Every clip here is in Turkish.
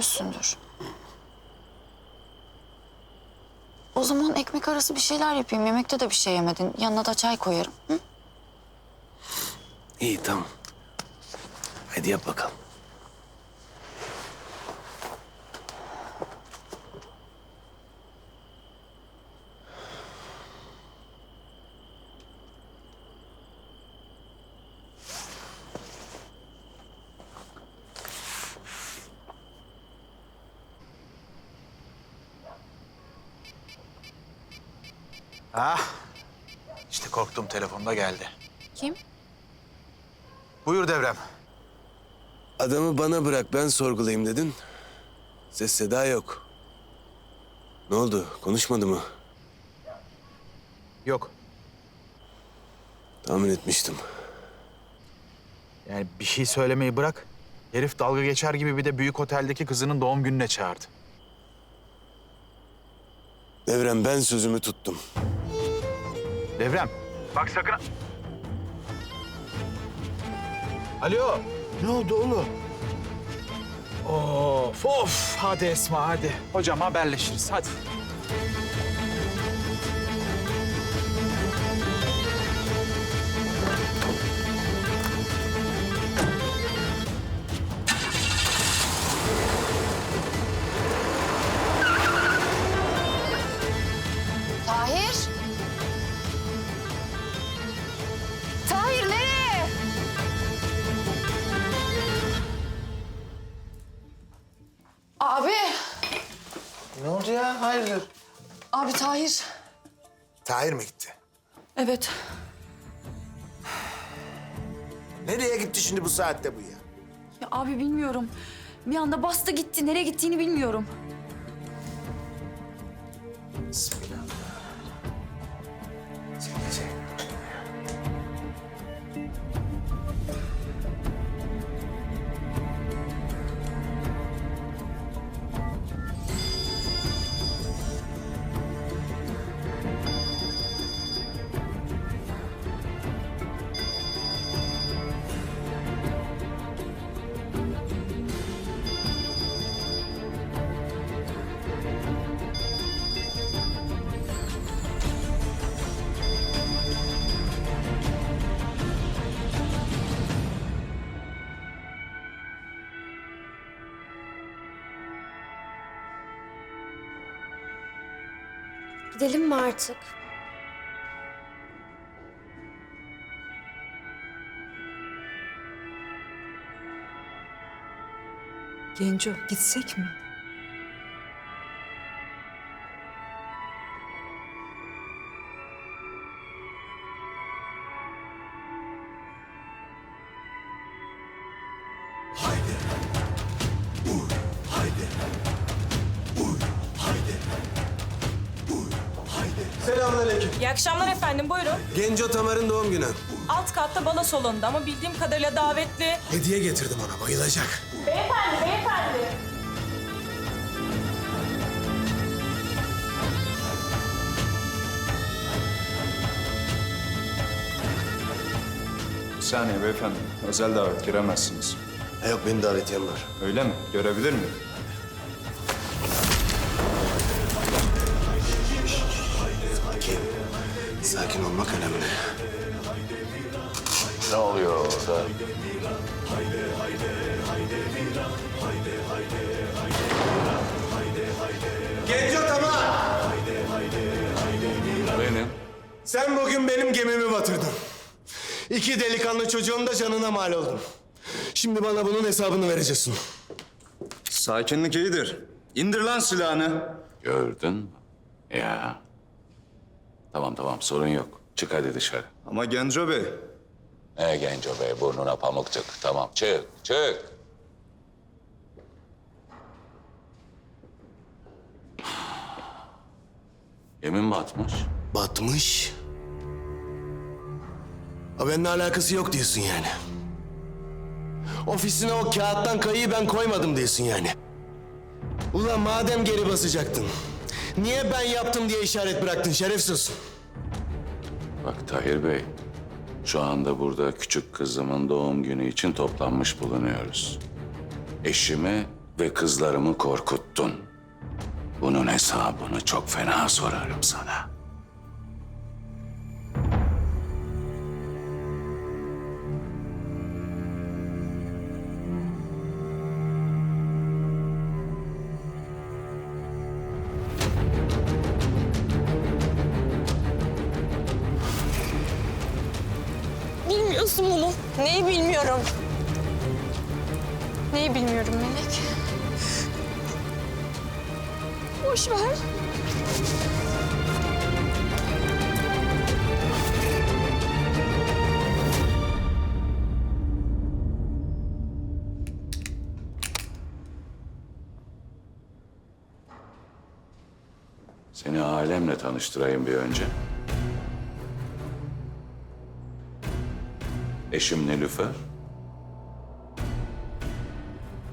üşümüşsündür. O zaman ekmek arası bir şeyler yapayım. Yemekte de bir şey yemedin. Yanına da çay koyarım. Hı? İyi tamam. Hadi yap bakalım. Ah. İşte korktuğum telefonda geldi. Kim? Buyur Devrem. Adamı bana bırak ben sorgulayayım dedin. Ses seda yok. Ne oldu? Konuşmadı mı? Yok. Tahmin etmiştim. Yani bir şey söylemeyi bırak. Herif dalga geçer gibi bir de büyük oteldeki kızının doğum gününe çağırdı. Devrem ben sözümü tuttum. Devrem. Bak sakın... Alo. Ne oldu oğlum? Of of. Hadi Esma hadi. Hocam haberleşiriz hadi. Ya? Hayırdır? Abi Tahir. Tahir mi gitti? Evet. Nereye gitti şimdi bu saatte bu ya? Ya abi bilmiyorum. Bir anda bastı gitti. Nereye gittiğini bilmiyorum. Gidelim mi artık? Genco gitsek mi? Selamünaleyküm. İyi akşamlar efendim, buyurun. Genco Tamar'ın doğum günü. Alt katta balo salonunda ama bildiğim kadarıyla davetli. Hediye getirdim ona bayılacak. Beyefendi, beyefendi. Bir saniye beyefendi. Özel davet giremezsiniz. Ha yok benim davetiyem var. Öyle mi? Görebilir miyim? Sakin olmak önemli. Ne oluyor orada? Genco Tamar! Benim. Sen bugün benim gemimi batırdın. İki delikanlı çocuğun da canına mal oldun. Şimdi bana bunun hesabını vereceksin. Sakinlik iyidir. İndir lan silahını. Gördün mü? Ya. Tamam tamam sorun yok. Çık hadi dışarı. Ama Genco Bey, Ne Genco Bey burnuna pamuk çık. Tamam çık çık. Yemin batmış. Batmış. Ha benimle alakası yok diyorsun yani. Ofisine o kağıttan kayıyı ben koymadım diyorsun yani. Ulan madem geri basacaktın. Niye ben yaptım diye işaret bıraktın şerefsiz? Bak Tahir Bey. Şu anda burada küçük kızımın doğum günü için toplanmış bulunuyoruz. Eşimi ve kızlarımı korkuttun. Bunun hesabını çok fena sorarım sana. Neyi bilmiyorum? Neyi bilmiyorum Melek? Boş ver. Seni alemle tanıştırayım bir önce. Eşim Nilüfer.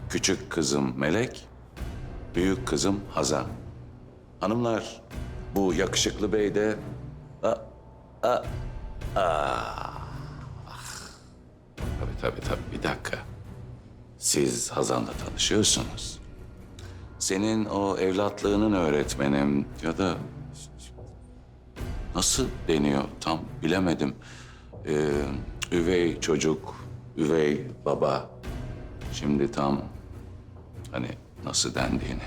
Küçük kızım Melek. Büyük kızım Hazan. Hanımlar, bu yakışıklı bey de... A, a, a. Ah. Tabii tabii tabii bir dakika. Siz Hazan'la tanışıyorsunuz. Senin o evlatlığının öğretmenim ya da nasıl deniyor tam bilemedim. Ee, üvey çocuk, üvey baba. Şimdi tam hani nasıl dendiğini.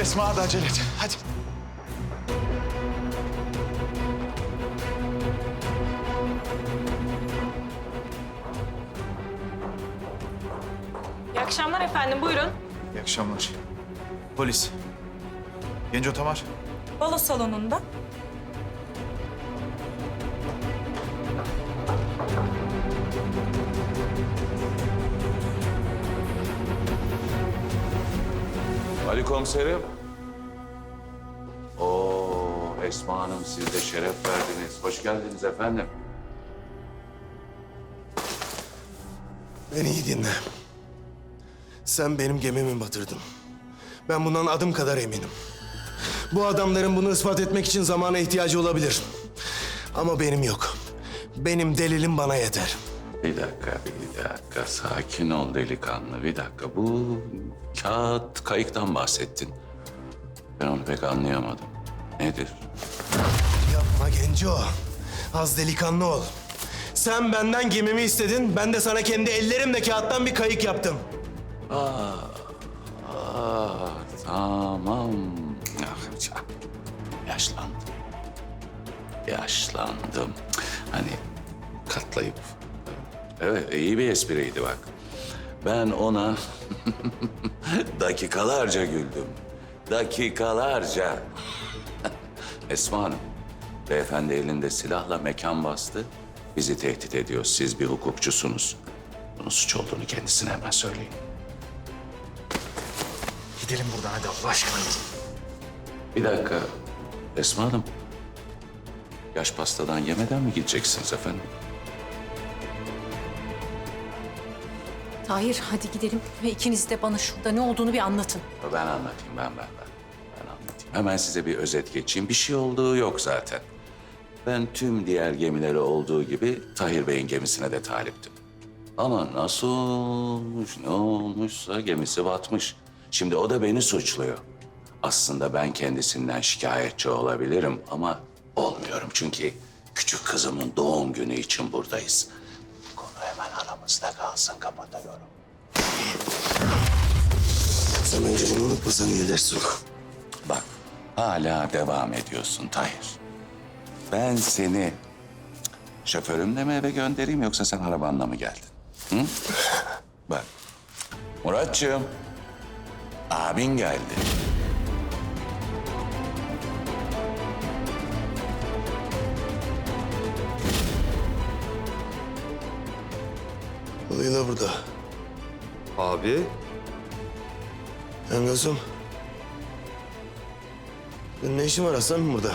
Esma hadi acele et. Hadi. İyi akşamlar efendim buyurun. İyi akşamlar. Polis. Genco Tamar. Balo salonunda. Ali komiserim. Oo Esma Hanım siz de şeref verdiniz. Hoş geldiniz efendim. Beni iyi dinle. Sen benim gemimi batırdın. Ben bundan adım kadar eminim. Bu adamların bunu ispat etmek için zamana ihtiyacı olabilir. Ama benim yok. Benim delilim bana yeter. Bir dakika, bir dakika. Sakin ol delikanlı. Bir dakika. Bu kağıt kayıktan bahsettin. Ben onu pek anlayamadım. Nedir? Yapma Genco. Az delikanlı ol. Sen benden gemimi istedin. Ben de sana kendi ellerimle kağıttan bir kayık yaptım. Aa, tamam. Ah, Yaşlandım. Yaşlandım. Hani katlayıp... Evet, iyi bir espriydi bak. Ben ona dakikalarca güldüm. Dakikalarca. Esma Hanım, beyefendi elinde silahla mekan bastı. Bizi tehdit ediyor. Siz bir hukukçusunuz. Bunun suç olduğunu kendisine hemen söyleyin. Gidelim buradan hadi Allah aşkına. Bir dakika. Esma Hanım. Yaş pastadan yemeden mi gideceksiniz efendim? Tahir hadi gidelim ve ikiniz de bana şurada ne olduğunu bir anlatın. Ben anlatayım, ben, ben, ben. Ben anlatayım. Hemen size bir özet geçeyim. Bir şey olduğu yok zaten. Ben tüm diğer gemilere olduğu gibi Tahir Bey'in gemisine de taliptim. Ama nasıl olmuş, ne olmuşsa gemisi batmış. Şimdi o da beni suçluyor. Aslında ben kendisinden şikayetçi olabilirim ama olmuyorum. Çünkü küçük kızımın doğum günü için buradayız. Konu hemen aramızda kalsın, kapatıyorum. Sen önce bunu unutmasan iyi edersin. Bak, hala devam ediyorsun Tahir. Ben seni şoförümle mi eve göndereyim yoksa sen arabanla mı geldin? Hı? Bak, Muratçığım, abin geldi. Leyla burada. Abi, Yengazım. Senin ne işin var aslanım burada?